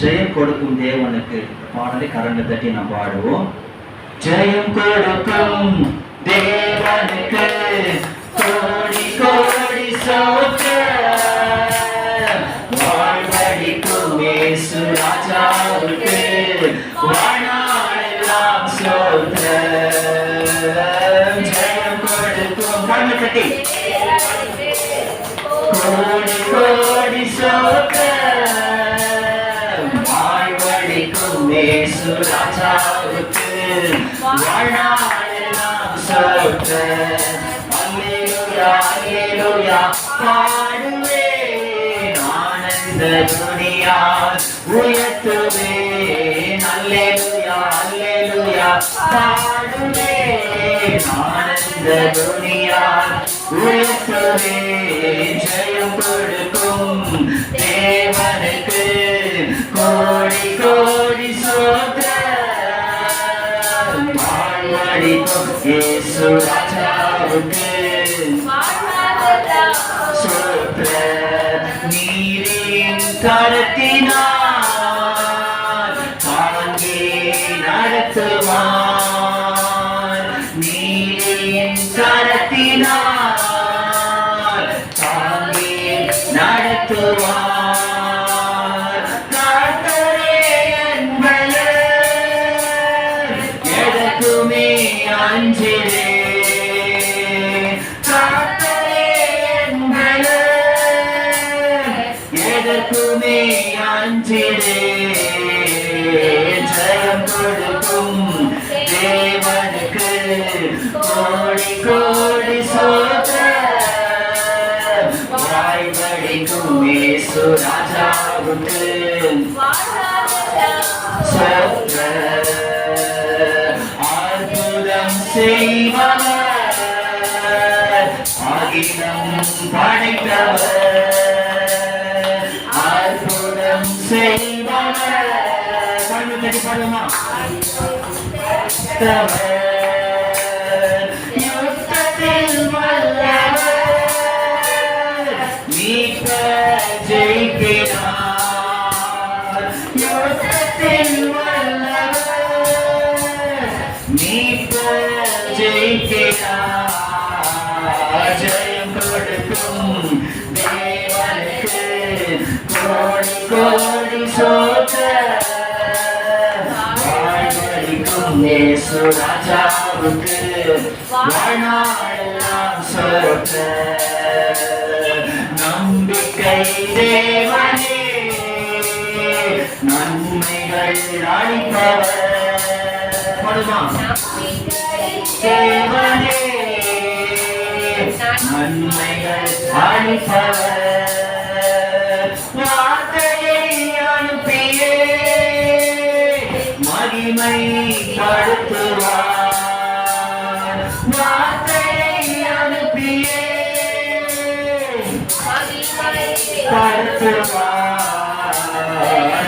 ஜெயம் கொடுக்கும் தேவனுக்கு பாடலை கரண்டை தட்டி நாம் பாடுவோம். ஜெயம் கொடுக்கும் தேவனுக்கு கோடி கோடி வாழ்நாளெல்லாம் ஜெயம் கொடுக்கும். கண்ணு கட்டி வாழ்வழிக்கும் ராஜாவுக்கு வாழ்நாளெல்லாம் சோத்திரம் அல்லேலூயா அல்லேலூயா பாடுவேன். ஆனந்த துணியால் உயர்த்துவேன் அல்லேலூயா அல்லேலூயா பாடுவேன் ஆனந்த துணியால் உயர்த்துவேன் ஜெயம் கொடுக்கும் தேவனுக்கு கோடி கோடி இயேசு ராஜாவுக்கு சோத்திர நீரின் கரத்தினார் தாங்கி நடத்துவார் நீரின் கரத்தினார் அஞ்சிரே எதற்குமே அஞ்சிரே ஜெயம் கொடுக்கும் தேவனுக்கு கோடி கோடி சோத்திரம். வாய்வடிக்கும் ராஜாவுக்கு. யுத்தத்தில் வல்லவர் மீட்க ஜெயிக்கிறார் யுத்தத்தில் வல்லவர் மீட்க ஜெயிக்கிறார் ஜெயம் கொடுக்கும் தேவனுக்கு கோடி கோடி இயேசு ராஜாவுக்கு வாழ்நாளெல்லாம் சோத்திரம் நம்பிக்கை தேவனே நன்மைகள் அளிப்பவர். தேவனே நன்மைகள் அளிப்பவர். வார்த்தையை அனுப்பியே மகிமை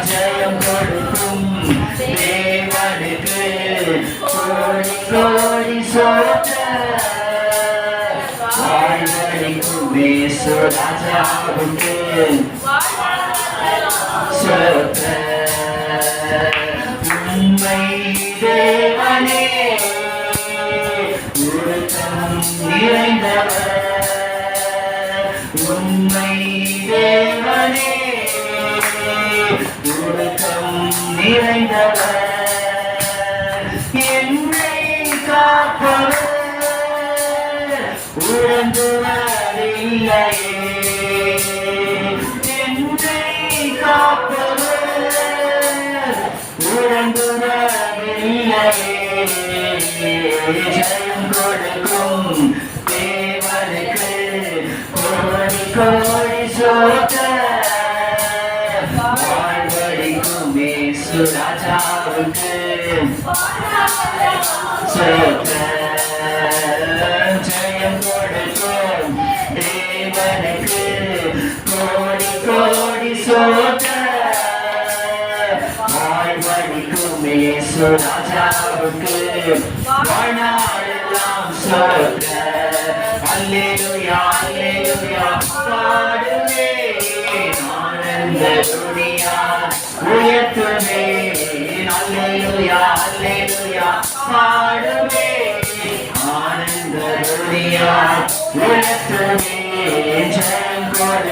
ஜெயம் கொடுக்கும் தேவனுக்கு கோடி கோடி சோத்திரம் வாழ்வழிக்கும் இயேசு உண்மை தேவனே நிறைந்தவர். உறங்குவதில்லையே என்னை காப்பவர் உறங்குவதில்லையே ஜெயம் கொடுக்கும் தேவனுக்கு கோடி கோடி சோத்திரம் வாழ்வழிக்கும் ராஜாவுக்கு சோத்திரம் ஜெயம் கொடுக்கும் தேவனுக்கு கோடி கோடி சோத்திரம் வாழ்வழிக்கும் இயேசு ராஜாவுக்கு வாழ்நாளெல்லாம் சோத்திரம் அல்லேலூயா அல்லேலூயா பாடுவேன் ஆனந்த துணியா உயர்த்த அல்லேலூயா அல்லேலூயா பாடுவே ஆனந்த துதியா உலகமே ஜெயம் கொடு